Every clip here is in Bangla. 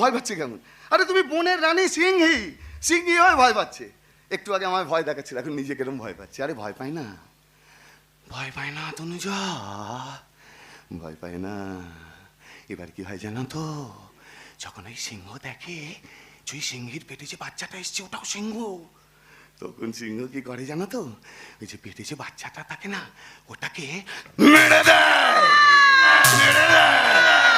ভয় পাচ্ছে কেমন? আরে তুমি বনের রানী সিংহি সিংহি হয়ে ভয় পাচ্ছে। একটু আগে আমায় ভয় দেখাচ্ছিল, এখন নিজে কেরম ভয় পাচ্ছে। আরে ভয় পাই না। ভয় পায় না তনুজা। ভয় পায় না। এবার কি হয় জানো তো? যখন ওই সিংহ দেখে যে সিংহের পেটে যে বাচ্চাটা এসছে, ওটাও সিংহ। তখন সিংহ কি করে জানো তো? ওই যে পেটে যে বাচ্চাটা থাকে না, ওটাকে মেরে দেয়! মেরে দেয়!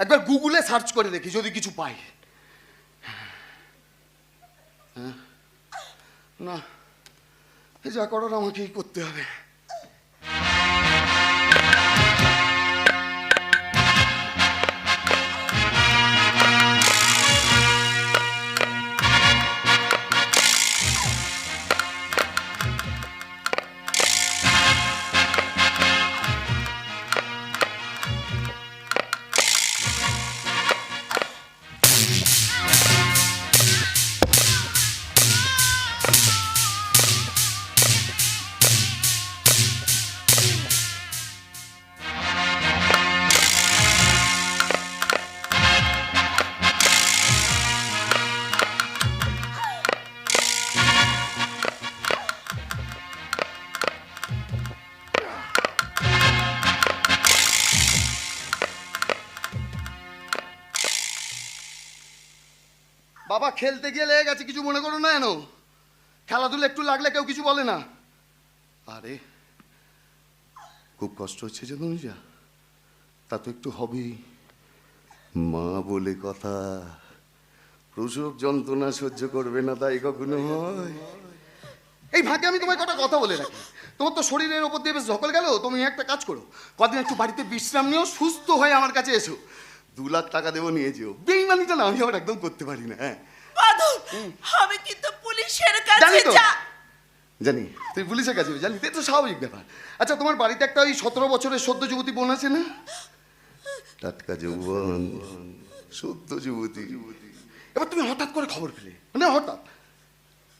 একবার গুগলে সার্চ করে দেখি, যদি কিছু পাই হ্যাঁ? না যা করার আমাকেই করতে হবে বাবা খেলতে গিয়ে লেগে গেছে কিছু মনে করো না এনো। খেলাধুলা একটু লাগলে কেউ কিছু বলে না। আরে খুব কষ্ট হচ্ছে যে যা তা তো একটু হবেই। মা বলে কথা প্রসব যন্ত্রণা সহ্য করবে না তাই কখনো হয়। এই ভাগে আমি তোমায় কটা কথা বলে রাখি। তোমার তো শরীরের ওপর দিয়ে বেশ ধকল গেল তুমি একটা কাজ করো। কদিন একটু বাড়িতে বিশ্রাম নিয়েও সুস্থ হয়ে আমার কাছে এসো। দু লাখ টাকা দেবো নিয়ে যেও। বেইমানিটা না আমি আবার একদম করতে পারি না হ্যাঁ। বাদল আমি কিন্তু পুলিশের জানি কাছে তো। যা জানি। তুই পুলিশের কাছে জানি এটা তো স্বাভাবিক ব্যাপার। আচ্ছা তোমার বাড়িতে একটা ওই সতেরো বছরের সদ্য যুবতী বোন আছে না? টাটকা যৌবন সদ্য যুবতী। এবার তুমি হঠাৎ করে খবর পেলে মানে হঠাৎ।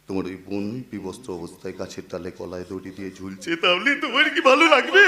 তোমার ওই বোন বিবস্ত্র অবস্থায় গাছের ডালে কলায় দড়ি দিয়ে ঝুলছে তাহলে তোমার কি ভালো লাগবে?